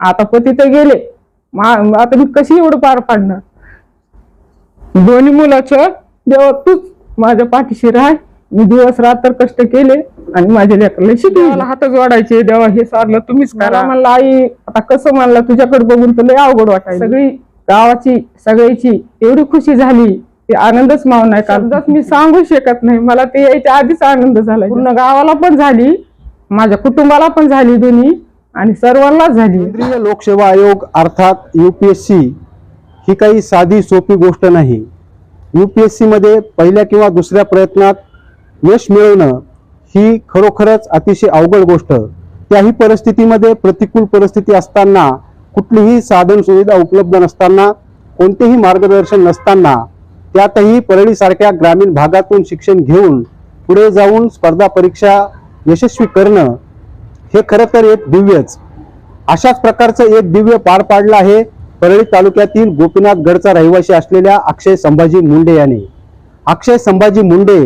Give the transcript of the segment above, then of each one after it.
आता पती तर गेले. आता मी कशी एवढं पार पाडणार? दोन्ही मुलाचं देवा तूच माझ्या पाठीशी राह. मी दिवस रात्र कष्ट केले आणि माझ्या लेकरला शिकले हातच वाढायचे देवा हे सारलं तुम्हीच करा. म्हणलं आई आता कसं म्हणलं तुझ्याकडे बघून तर लय अवघड वाटायचं सगळी गावाची सगळ्याची एवढी खुशी झाली ते आनंदच माव नाही का? मी सांगू शकत नाही. मला ते यायच्या आधीच आनंद झाला. पूर्ण गावाला पण झाली माझ्या कुटुंबाला पण झाली दोन्ही. आणि सर्वांनाच झाली. केंद्रीय लोकसेवा आयोग अर्थात यूपीएससी ही काही साधी सोपी गोष्ट नाही. युपीएससी मध्ये पहिल्या किंवा दुसऱ्या प्रयत्नात यश मिळवणं ही खरोखरच अतिशय अवघड गोष्ट. त्याही परिस्थितीमध्ये प्रतिकूल परिस्थिती असताना कुठलीही साधन सुविधा उपलब्ध नसताना कोणतेही मार्गदर्शन नसताना त्यातही परळीसारख्या ग्रामीण भागातून शिक्षण घेऊन पुढे जाऊन स्पर्धा परीक्षा यशस्वी करणं हे खरं तर एक दिव्यच. अशाच प्रकारचं एक दिव्य पार पाडलं आहे परळी तालुक्यातील गोपीनाथ गडचा रहिवासी असलेल्या अक्षय संभाजी मुंडे याने. अक्षय संभाजी मुंडे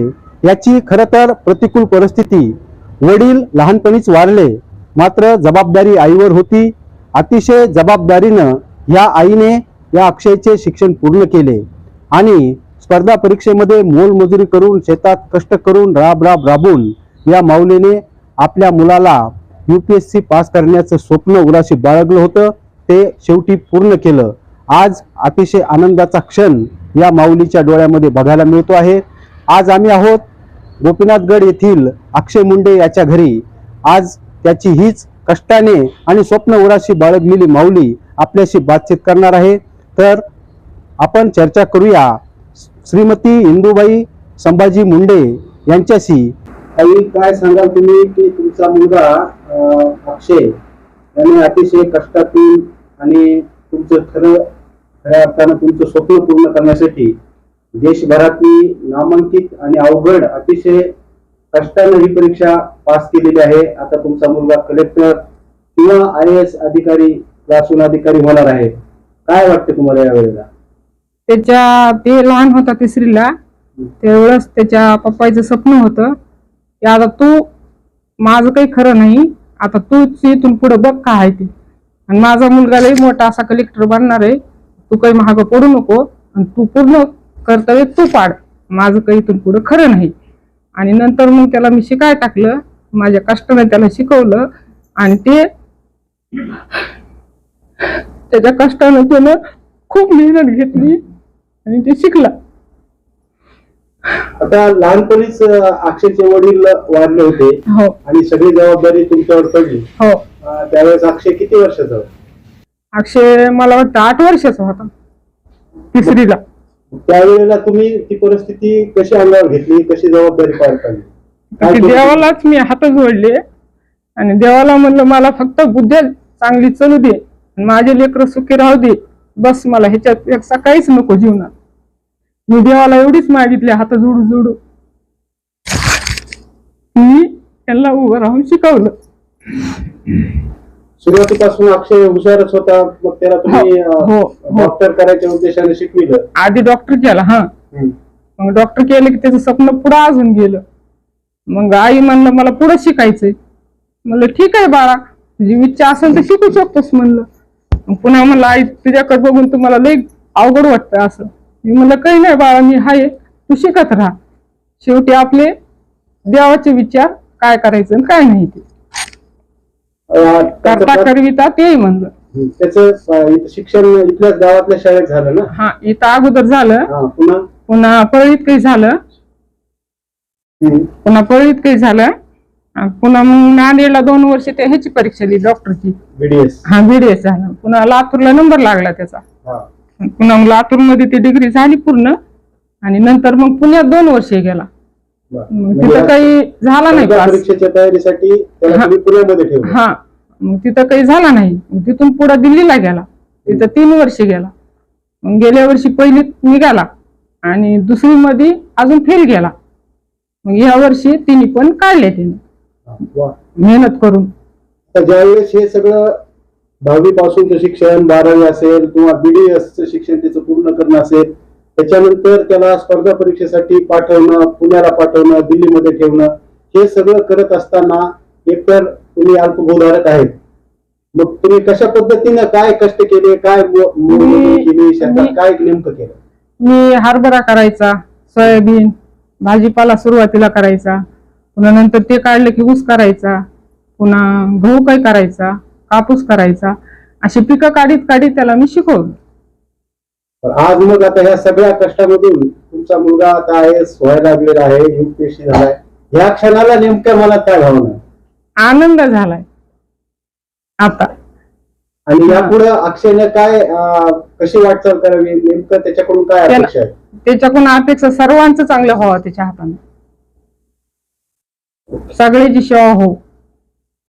याची खरं तर प्रतिकूल परिस्थिती वडील लहानपणीच वारले मात्र जबाबदारी आईवर होती. अतिशय जबाबदारीनं या आईने या अक्षयचे शिक्षण पूर्ण केले आणि स्पर्धा परीक्षेमध्ये मोलमजुरी करून शेतात कष्ट करून राब राब राबून या माऊलीने आपल्या मुलाला युपीएससी पास करण्याचं स्वप्न उराशी बाळगलं होतं ते शेवटी पूर्ण केलं. आज अतिशय आनंदाचा क्षण या माऊलीच्या डोळ्यामध्ये बघायला मिळतो आहे. आज आम्ही आहोत गोपीनाथगड येथील अक्षय मुंडे याच्या घरी. आज त्याची हीच कष्टाने आणि स्वप्न उराशी बाळगलेली माऊली आपल्याशी बातचीत करणार आहे. तर आपण चर्चा करूया श्रीमती इंदुबाई संभाजी मुंडे यांच्याशी. काही काय सांगाल तुम्ही की तुमचा मुलगा अक्षय याने अतिशय कष्टातून आणि तुमचं खरं खऱ्या अर्थानं तुमचं स्वप्न पूर्ण करण्यासाठी देशभरातली नामांकित आणि अवघड अतिशय कष्टानं ही परीक्षा पास केलेली आहे. आता तुमचा मुलगा कलेक्टर किंवा आय एस अधिकारी वासून अधिकारी होणार आहे. काय वाटतं तुम्हाला यावेळेला त्याच्या ते लहान होता तिसरीला त्यावेळेस त्याच्या पप्पाचं स्वप्न होतं. की आता तू माझं काही खरं नाही. आता तूच इथून पुढे बघ का आहे ते. आणि माझा मुलगा लई मोठा असा कलेक्टर बनणार आहे. तू काही महाग पडू नको. आणि तू पूर्ण कर्तव्य तू पाड. माझं काही इथून पुढे खरं नाही. आणि नंतर मग त्याला मी शिकाय टाकलं. माझ्या कष्टाने त्याला शिकवलं. आणि ते त्याच्या कष्टानं त्यानं खूप मेहनत घेतली. आणि ते शिकला. आता लहानपणीच अक्षयचे वडील वारले होते. हो. आणि सगळी जबाबदारी तुमच्यावर पडली. हो. अं, त्यावेळेस अक्षय किती वर्षाचा होता? अक्षय मला वाटतं आठ वर्षाचा होता. तिसरीला. त्यावेळेला तुम्ही ती परिस्थिती कशी अंगावर घेतली? कशी जबाबदारी पार पाडली? काय की केलं? देवालाच मी हात जोडले. आणि देवाला म्हणलं मला फक्त बुद्ध्या चांगली चलू दे. आणि माझे लेकरं सुखी राहू दे. बस मला ह्याच्यात पेक्षा काहीच नको जीवनात. मी देवाला एवढीच मागितली हात जोडू जोडू. मी त्यांना उभं राहून शिकवलं. सुरुवातीपासून अक्षय हुशारच होता मग त्याला तुम्ही हो, हो, हो. डॉक्टर करायच्या उद्देशाने शिकविलं. आधी डॉक्टर केला हा. मग डॉक्टर केलं की त्याचं स्वप्न पुढं अजून गेलं. मग आई म्हणलं मला पुढं शिकायचंय. म्हणलं ठीक आहे बाळा तुझी इच्छा असेल तर शिकू शकतोस म्हणलं. पुन्हा म्हणलं आई तुझ्याकडे बघून तुम्हाला लई अवघड वाटतं असं. मी म्हणलं काही नाही बाळा मी हाय तू शिकत राहा. शेवटी आपले देवाचे विचार काय करायचं आणि काय नाही ते. करता करविता ते म्हणलं. त्याचं शिक्षण इथल्याच गावातल्या शाळेत झालं ना? हा इथं अगोदर झालं. पुन्हा? पुन्हा पळीत काही झालं. पुन्हा पळीत काही झालं. पुन्हा मग नांदेडला दोन वर्ष ते ह्याची परीक्षा दिली डॉक्टरची. BDS. हा बीडीएस झाला. पुन्हा लातूरला नंबर लागला त्याचा. हा. पुन्हा मग लातूरमध्ये ती डिग्री झाली पूर्ण आणि नंतर मग पुण्यात दोन वर्ष गेला. मग तिथं काही झाला नाही परीक्षेच्या तयारीसाठी त्याला हा. तुम्ही पुण्यामध्ये ठेवलं. हा. मग तिथं काही झाला नाही. मग तिथून पुढे दिल्लीला गेला. तिथं तीन वर्ष गेला. मग गेल्या वर्षी पहिलीत निघाला आणि दुसरी मध्ये अजून फेल गेला. मग या वर्षी तिन्ही पण काढले तिने. वा. मेहनत करून. तर ज्यावेळेस हे सगळं दहावी पासूनचं शिक्षण बारावी असेल किंवा बीडीएस चं शिक्षण त्याचं पूर्ण करणं असेल त्याच्यानंतर त्याला स्पर्धा परीक्षेसाठी पाठवणं पुण्याला पाठवणं दिल्लीमध्ये ठेवणं हे सगळं करत असताना एकतर तुम्ही अल्पभूधारक आहेत. मग तुम्ही कशा पद्धतीनं काय कष्ट केले काय केली शेतात काय नेमकं केलं? मी हरभरा करायचा सोयाबीन भाजीपाला सुरुवातीला करायचा पुन्हा नंतर ते काढलं की ऊस करायचा पुन्हा गहू काय करायचा कापूस करायचा अशी पिकं काढीत काढीत त्याला मी शिकवलं. आज मग आता ह्या सगळ्या कष्टामधून तुमचा मुलगा आता एस व्हायला लागलेला आहे युपीएससी झालाय. या क्षणाला नेमक्या मला काय भावना आहे? आनंद झालाय. आता. आणि. यापुढे अक्षयने काय अं, कशी वाटचाल करावी? नेमकं त्याच्याकडून काय त्याला- अपेक्षा आहे त्याच्याकडून अपेक्षा सर्वांचं चांगलं व्हावं त्याच्या हाताने. सगळ्याची सेवा हो